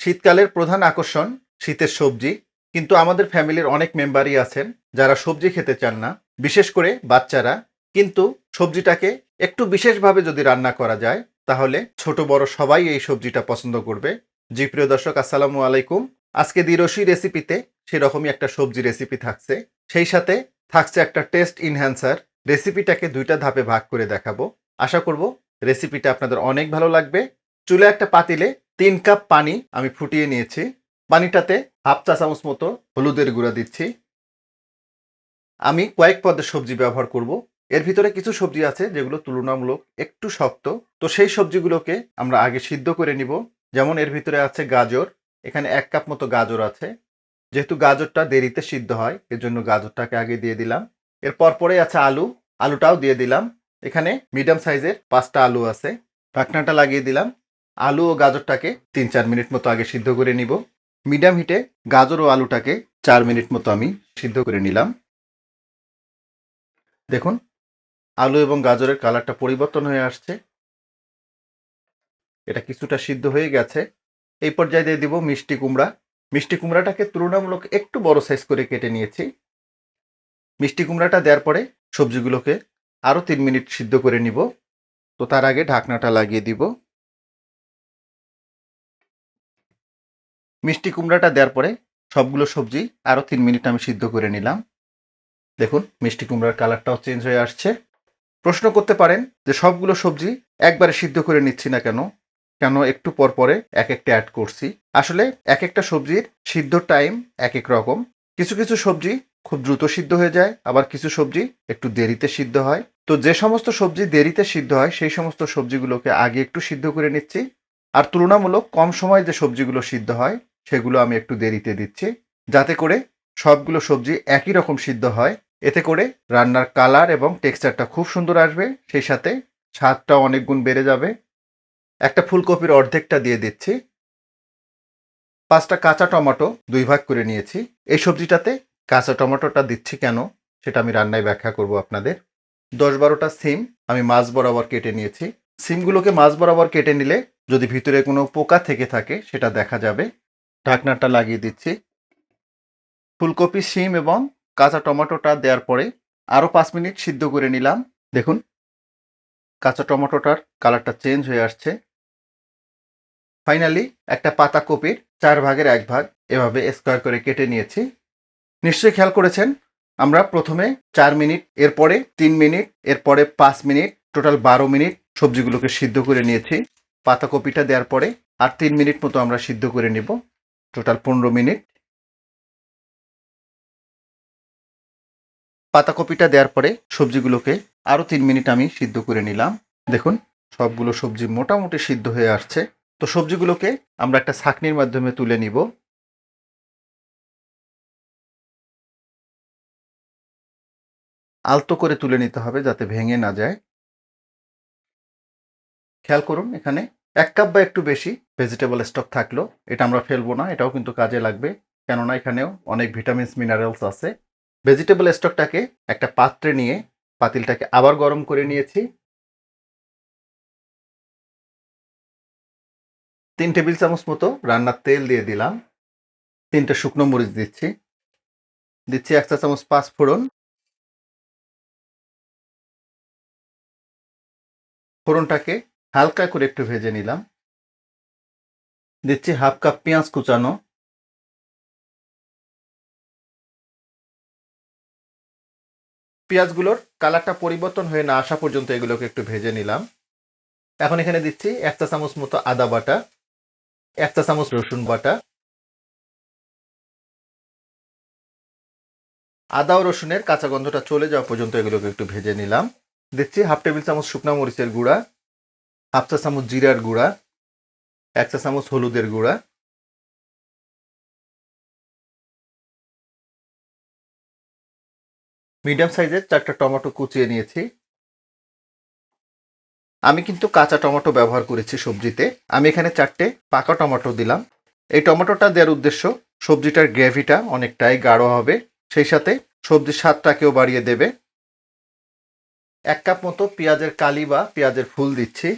শীতকালের প্রধান আকর্ষণ শীতের সবজি, কিন্তু আমাদের ফ্যামিলির অনেক মেম্বারই আছেন যারা সবজি খেতে চান না, বিশেষ করে বাচ্চারা। কিন্তু সবজিটাকে একটু বিশেষভাবে যদি রান্না করা যায়, তাহলে ছোট বড় সবাই এই সবজিটা পছন্দ করবে। জি, প্রিয় দর্শক, আসসালামু আলাইকুম। আজকে দিরসি রেসিপিতে সেরকমই একটা সবজি রেসিপি থাকছে। সেই সাথে থাকছে একটা টেস্ট ইনহ্যান্সার। রেসিপিটাকে দুইটা ধাপে ভাগ করে দেখাবো। আশা করব রেসিপিটা আপনাদের অনেক ভালো লাগবে। চুলে একটা পাতিলে তিন কাপ পানি আমি ফুটিয়ে নিয়েছি। পানিটাতে হাফ চা চামচ মতো হলুদের গুঁড়া দিচ্ছি। আমি কয়েক পদের সবজি ব্যবহার করব। এর ভিতরে কিছু সবজি আছে যেগুলো তুলনামূলক একটু শক্ত। তো সেই সবজিগুলোকে আমরা আগে সিদ্ধ করে নিব। যেমন এর ভিতরে আছে গাজর। এখানে এক কাপ মতো গাজর আছে। যেহেতু গাজরটা দেরিতে সিদ্ধ হয় এর জন্য গাজরটাকে আগে দিয়ে দিলাম। এর পরপরে আছে আলু। আলুটাও দিয়ে দিলাম। এখানে মিডিয়াম সাইজের পাঁচটা আলু আছে। ঢাকনাটা লাগিয়ে দিলাম। আলু ও গাজরটাকে তিন চার মিনিট মতো আগে সিদ্ধ করে নিব। মিডিয়াম হিটে গাজর ও আলুটাকে চার মিনিট মতো আমি সিদ্ধ করে নিলাম। দেখুন, আলু এবং গাজরের কালারটা পরিবর্তন হয়ে আসছে। এটা কিছুটা সিদ্ধ হয়ে গেছে। এই পর্যায়ে দিয়ে দিব মিষ্টি কুমড়া। মিষ্টি কুমড়াটাকে তুলনামূলক একটু বড় সাইজ করে কেটে নিয়েছি। মিষ্টি কুমড়াটা দেওয়ার পরে সবজিগুলোকে আরও তিন মিনিট সিদ্ধ করে নিব। তো তার আগে ঢাকনাটা লাগিয়ে দিব। মিষ্টি কুমড়াটা দেওয়ার পরে সবগুলো সবজি আরও তিন মিনিট আমি সিদ্ধ করে নিলাম। দেখুন, মিষ্টি কুমড়ার কালারটাও চেঞ্জ হয়ে আসছে। প্রশ্ন করতে পারেন যে সবগুলো সবজি একবারে সিদ্ধ করে নিচ্ছি না কেন? কেন একটু পর পরে এক একটা অ্যাড করছি? আসলে এক একটা সবজির সিদ্ধ টাইম এক এক রকম। কিছু কিছু সবজি খুব দ্রুত সিদ্ধ হয়ে যায়, আবার কিছু সবজি একটু দেরিতে সিদ্ধ হয়। তো যে সমস্ত সবজি দেরিতে সিদ্ধ হয়, সেই সমস্ত সবজিগুলোকে আগে একটু সিদ্ধ করে নিচ্ছি। আর তুলনামূলক কম সময় যে সবজিগুলো সিদ্ধ হয় সেগুলো আমি একটু দেরিতে দিচ্ছি। যাতে করে সবগুলো সবজি একই রকম সিদ্ধ হয়। এতে করে রান্নার কালার এবং টেক্সচারটা খুব সুন্দর আসবে। সেই সাথে স্বাদটাও অনেক গুণ বেড়ে যাবে। একটা ফুলকপির অর্ধেকটা দিয়ে দিচ্ছি। পাঁচটা কাঁচা টমেটো দুই ভাগ করে নিয়েছি। এই সবজিটাতে কাঁচা টমেটোটা দিচ্ছি কেন? সেটা আমি রান্নায় ব্যাখ্যা করব আপনাদের। দশ বারোটা সিম আমি মাছ বরাবর কেটে নিয়েছি। সিমগুলোকে মাছ বরাবর কেটে নিলে যদি ভিতরে কোনো পোকা থেকে থাকে, সেটা দেখা যাবে। ঢাকনাটা লাগিয়ে দিচ্ছি। ফুলকপি সিম এবং কাঁচা টমেটোটা দেওয়ার পরে আরও পাঁচ মিনিট সিদ্ধ করে নিলাম। দেখুন, কাঁচা টমেটোটার কালারটা চেঞ্জ হয়ে আসছে। ফাইনালি একটা পাতা কপির চার ভাগের এক ভাগ এভাবে স্কোয়ার করে কেটে নিয়েছি। নিশ্চয়ই খেয়াল করেছেন, আমরা প্রথমে চার মিনিট, এরপরে তিন মিনিট, এরপরে পাঁচ মিনিট, টোটাল বারো মিনিট সবজিগুলোকে সিদ্ধ করে নিয়েছি। পাতাকপিটা দেওয়ার পরে আর তিন মিনিট মতো আমরা সিদ্ধ করে নিব। টোটাল পনেরো মিনিট। পাতাকপিটা দেওয়ার পরে সবজিগুলোকে আরও তিন মিনিট আমি সিদ্ধ করে নিলাম। দেখুন, সবগুলো সবজি মোটামুটি সিদ্ধ হয়ে আসছে। তো সবজিগুলোকে আমরা একটা ছাকনির মাধ্যমে তুলে নিব। আলতো করে তুলে নিতে হবে যাতে ভেঙে না যায়। খেয়াল করুন, এখানে এক কাপ বা একটু বেশি ভেজিটেবল স্টক থাকল এটা আমরা ফেলব না, এটাও কিন্তু কাজে লাগবে। কেননা এখানেও অনেক ভিটামিনস মিনারেলস আছে। ভেজিটেবল স্টকটাকে একটা পাত্রে নিয়ে পাতিলটাকে আবার গরম করে নিয়েছি। তিন টেবিল চামচ মতো রান্নার তেল দিয়ে দিলাম। তিনটে শুকনো মরিচ দিচ্ছি। দিচ্ছি এক চা চামচ পাঁচ ফোড়ন। ফোড়নটাকে হালকা করে একটু ভেজে নিলাম। দিচ্ছি হাফ কাপ পেঁয়াজ কুচানো। পেঁয়াজগুলোর কালারটা পরিবর্তন হয়ে না আসা পর্যন্ত এগুলোকে একটু ভেজে নিলাম। এখন এখানে দিচ্ছি এক চা চামচ মতো আদা বাটা, এক চা চামচ রসুন বাটা। আদা ও রসুনের কাঁচা গন্ধটা চলে যাওয়া পর্যন্ত এগুলোকে একটু ভেজে নিলাম। দিচ্ছি হাফ টেবিল চামচ শুকনা মরিচের গুঁড়া। হাফ চা চামচ জিরার গুঁড়া এক চা চামচ হলুদের গুঁড়া, মিডিয়াম সাইজের চারটা টমেটো কুচিয়ে নিয়েছি। আমি কিন্তু কাঁচা টমেটো ব্যবহার করেছি সবজিতে। আমি এখানে চারটে পাকা টমেটো দিলাম। এই টমেটোটা দেওয়ার উদ্দেশ্য, সবজিটার গ্রেভিটা অনেকটাই গাঢ় হবে, সেই সাথে সবজির স্বাদটাকেও বাড়িয়ে দেবে। এক কাপ মতো পেঁয়াজের কালি বা পেঁয়াজের ফুল দিচ্ছি।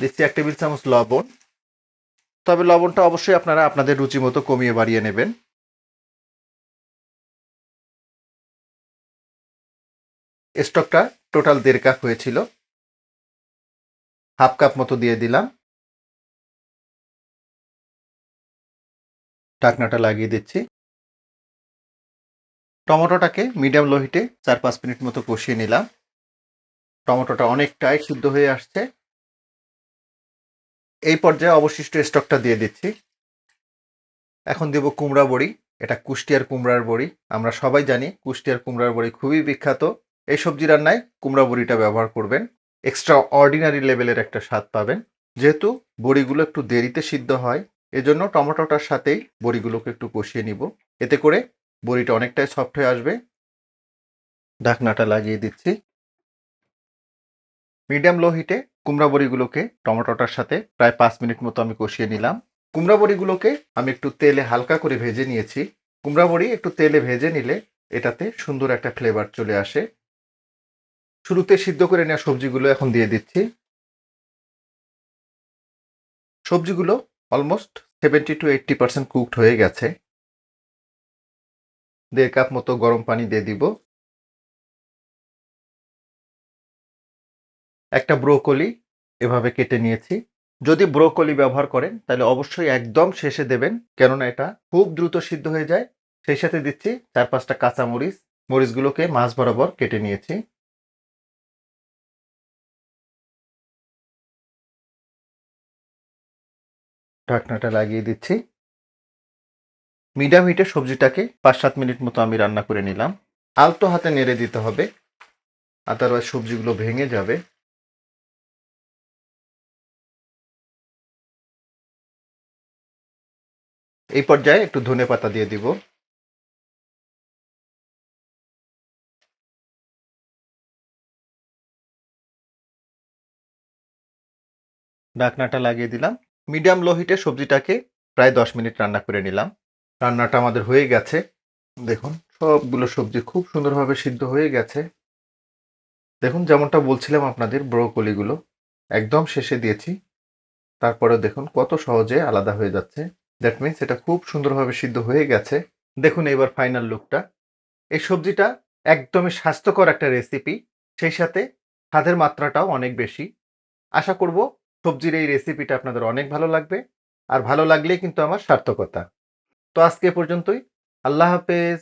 দিচ্ছি এক টেবিল চামচ লবণ। তবে লবণটা অবশ্যই আপনারা আপনাদের রুচি মতো কমিয়ে বাড়িয়ে নেবেন। স্টকটা টোটাল দেড় কাপ হয়েছিল। হাফ কাপ মতো দিয়ে দিলাম। ঢাকনাটা লাগিয়ে দিচ্ছি। টমেটোটাকে মিডিয়াম লো হিটে চার পাঁচ মিনিট মতো কষিয়ে নিলাম। টমেটোটা অনেকটাই সিদ্ধ হয়ে আসছে। এই পর্যায়ে অবশিষ্ট স্টকটা দিয়ে দিচ্ছি। এখন দেব কুমড়া বড়ি, এটা কুষ্টিয়ার কুমড়ার বড়ি। আমরা সবাই জানি কুষ্টিয়ার কুমড়ার বড়ি খুবই বিখ্যাত। এই সবজি রান্নায় কুমড়া বড়িটা ব্যবহার করবেন। এক্সট্রা অর্ডিনারি লেভেলের একটা স্বাদ পাবেন। যেহেতু বড়িগুলো একটু দেরিতে সিদ্ধ হয়, এজন্য টমেটোটার সাথেই বড়িগুলোকে একটু কষিয়ে নিব। এতে করে বড়িটা অনেকটাই সফট হয়ে আসবে। ঢাকনাটা লাগিয়ে দিচ্ছি। মিডিয়াম লো হিটে কুমড়া বড়িগুলোকে টমেটোটার সাথে প্রায় পাঁচ মিনিট মতো আমি কষিয়ে নিলাম। কুমড়া বড়িগুলোকে আমি একটু তেলে হালকা করে ভেজে নিয়েছি। কুমড়া বড়ি একটু তেলে ভেজে নিলে এটাতে সুন্দর একটা ফ্লেভার চলে আসে। শুরুতে সিদ্ধ করে নেওয়া সবজিগুলো এখন দিয়ে দিচ্ছি। সবজিগুলো almost seventy to eighty percent cooked হয়ে গেছে। দেড় কাপ মতো গরম পানি দিয়ে দিব। একটা ব্রোকলি এভাবে কেটে নিয়েছি। যদি ব্রোকলি ব্যবহার করেন, তাহলে অবশ্যই একদম শেষে দেবেন, কেননা এটা খুব দ্রুত সিদ্ধ হয়ে যায়। সেই সাথে দিচ্ছি চার পাঁচটা কাঁচা মরিচ মরিচগুলোকে মাছ বরাবর কেটে নিয়েছি। ঢাকনাটা লাগিয়ে দিচ্ছি। মিডিয়াম হিটে সবজিটাকে পাঁচ সাত মিনিট মতো আমি রান্না করে নিলাম। আলতো হাতে নেড়ে দিতে হবে। আদারওয়াইজ সবজিগুলো ভেঙে যাবে। এই পর্যায়ে একটু ধনে পাতা দিয়ে দিব। ঢাকনাটা লাগিয়ে দিলাম। মিডিয়াম লো হিটে সবজিটাকে প্রায় দশ মিনিট রান্না করে নিলাম। রান্নাটা আমাদের হয়ে গেছে। দেখুন, সবগুলো সবজি খুব সুন্দরভাবে সিদ্ধ হয়ে গেছে। দেখুন, যেমনটা বলছিলাম আপনাদের, ব্রোকলিগুলো একদম শেষে দিয়েছি। তারপরে দেখুন, কত সহজে আলাদা হয়ে যাচ্ছে। দ্যাট মিনস এটা খুব সুন্দরভাবে সিদ্ধ হয়ে গেছে। দেখুন এবার ফাইনাল লুকটা এই সবজিটা একদমই স্বাস্থ্যকর একটা রেসিপি সেই সাথে স্বাদের মাত্রাটাও অনেক বেশি। আশা করব সবজির এই রেসিপিটা আপনাদের অনেক ভালো লাগবে, আর ভালো লাগলেই কিন্তু আমার সার্থকতা। তো আজকে পর্যন্তই। আল্লাহ হাফেজ।